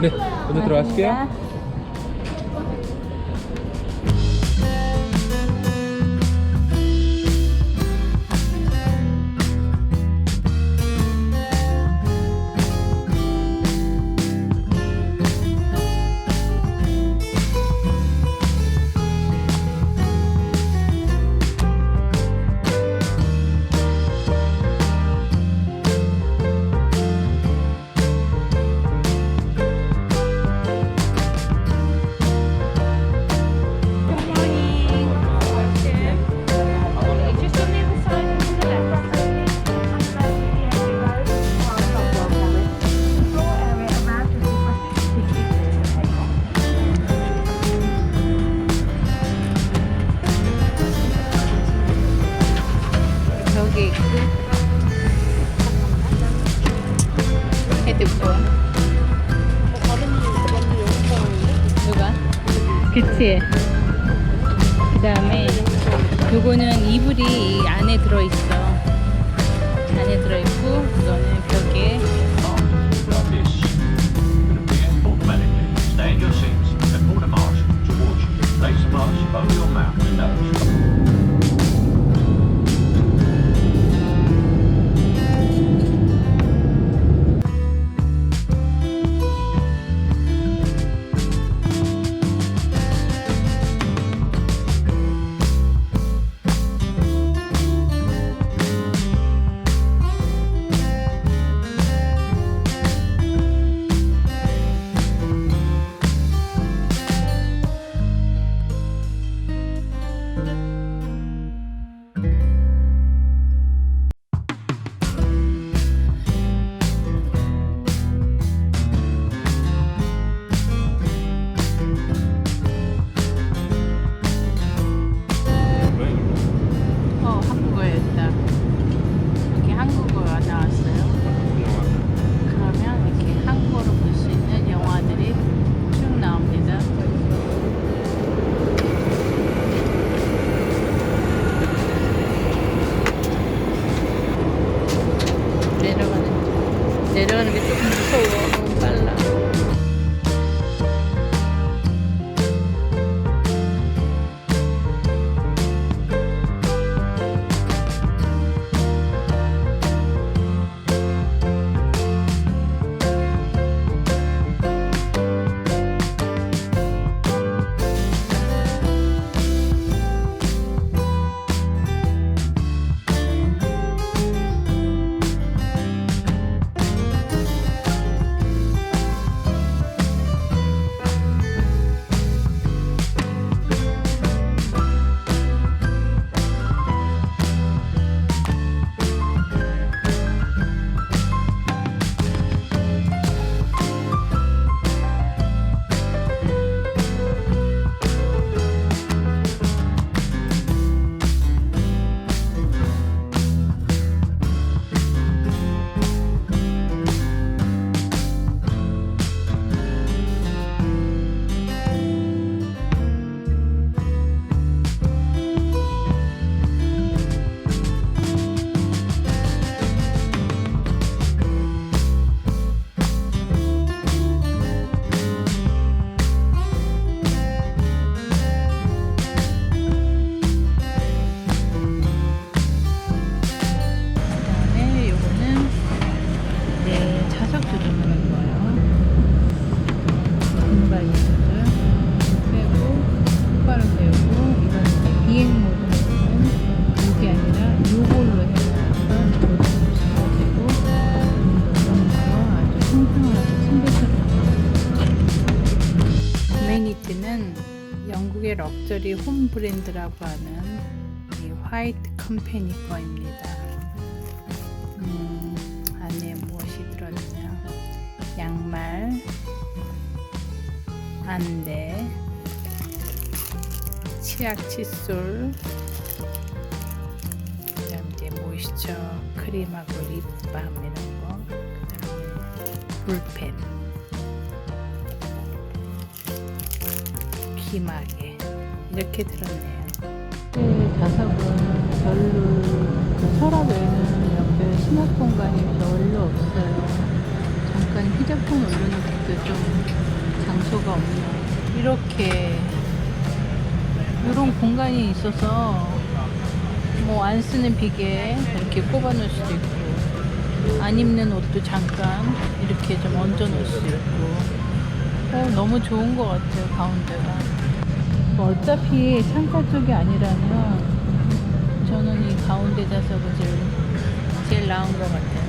네, 먼저 들어가실게요. 네. Pedro 화이트는 영국의 럭저리 홈 브랜드라고 하는 이 화이트 컴퍼니 거입니다. 음, 안에 무엇이 들어있냐? 양말, 안대, 치약 칫솔, 그다음에 모이스처 크림하고 립밤 이런 거, 그다음에 볼펜. 무심하게 이렇게 들었네요. 이 좌석은 별로 그 소라 외에는 연별 수납 공간이 별로 없어요. 잠깐 휴대폰 올려놓기도 좀 장소가 없네요. 이렇게 이런 공간이 있어서 뭐 안 쓰는 비계 이렇게 꼽아 놓을 수도 있고 안 입는 옷도 잠깐 이렇게 좀 얹어 놓을 수 있고 어, 너무 좋은 것 같아요 가운데가 뭐 어차피 창가 쪽이 아니라면 저는 이 가운데 좌석은 제일, 제일 나은 것 같아요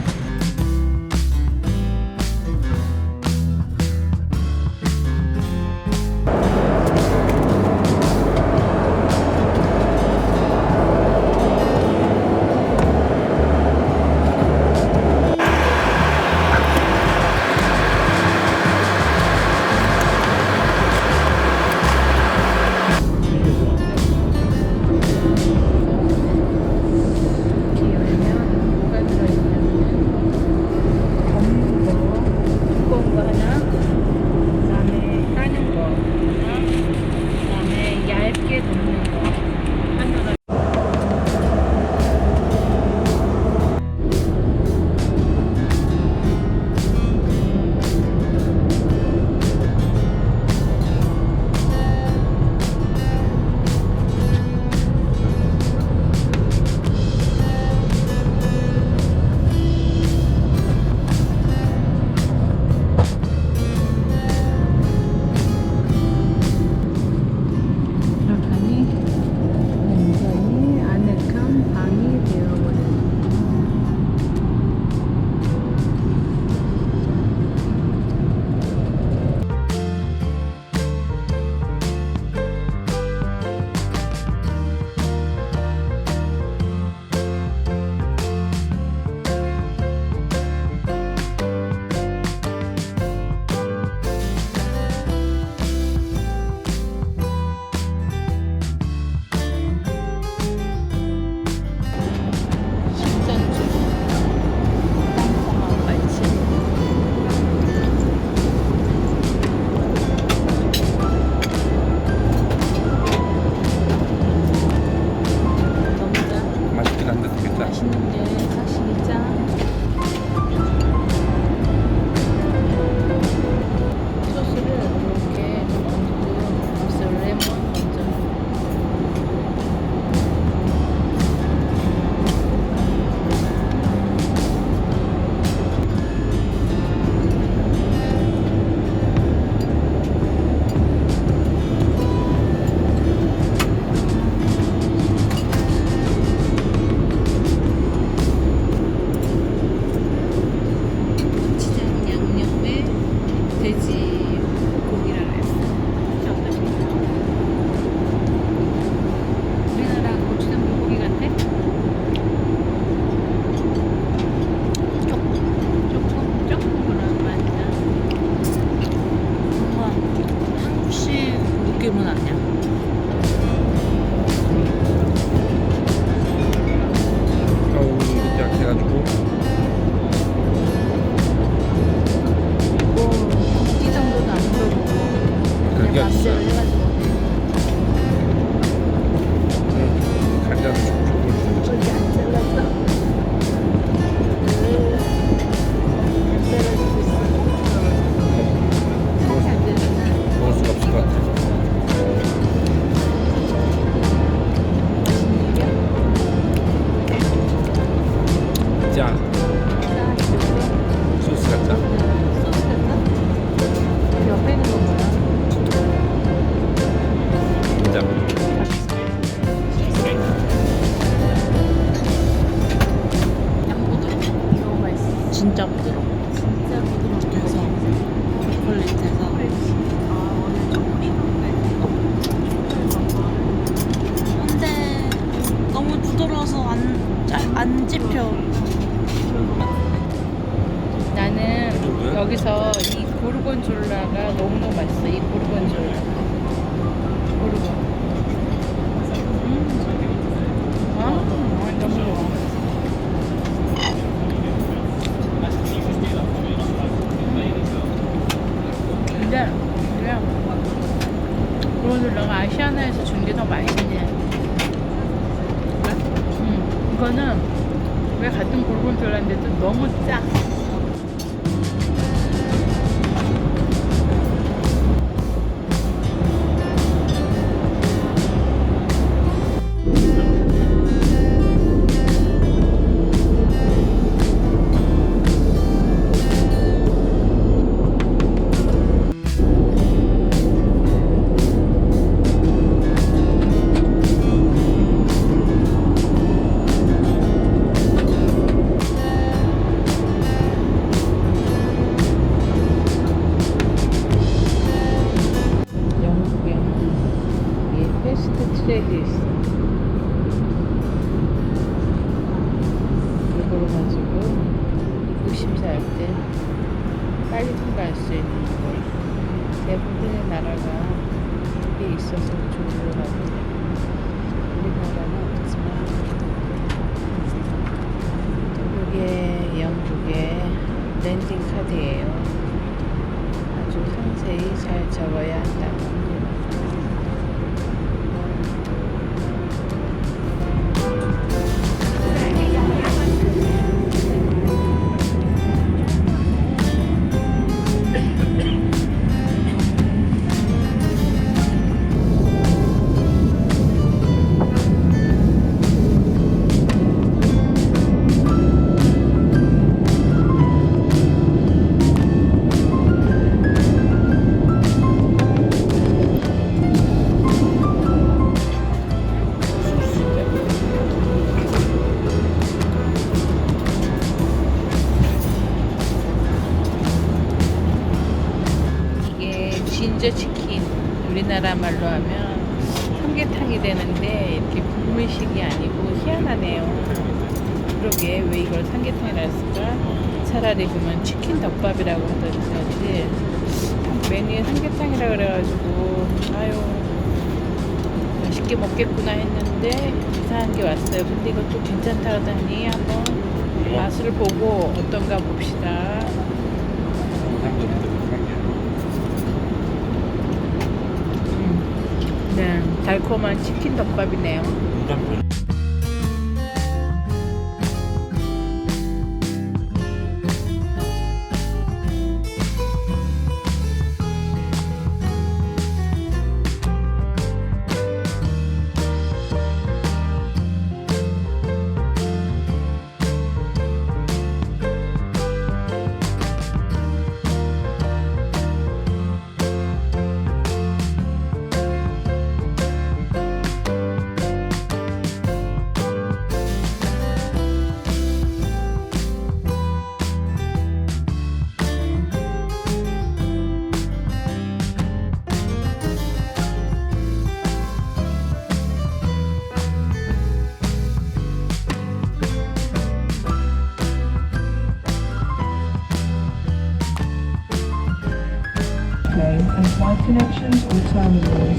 초콜릿에 아시아나에서 준 게 더 맛있네. 음, 이거는 왜 같은 고르곤졸라인데도 너무 짜. 쉐이드 있어. 이걸 가지고 입국 심사할 때 빨리 통과할 수 있는 거. 대부분의 나라가 이게 있어서 좋은 것 같아요. 우리나라는 없지만 이게 영국의 랜딩 카드예요. 아주 상세히 잘 적어야 합니다. 했을까? 차라리 그러면 치킨 덮밥이라고 하던지 메뉴에 삼계탕이라 그래가지고 아유 맛있게 먹겠구나 했는데 이상한 게 왔어요. 근데 이것도 괜찮다 하더니 한번 맛을 보고 어떤가 봅시다. 음, 네, 달콤한 치킨 덮밥이네요. Russian or Chinese.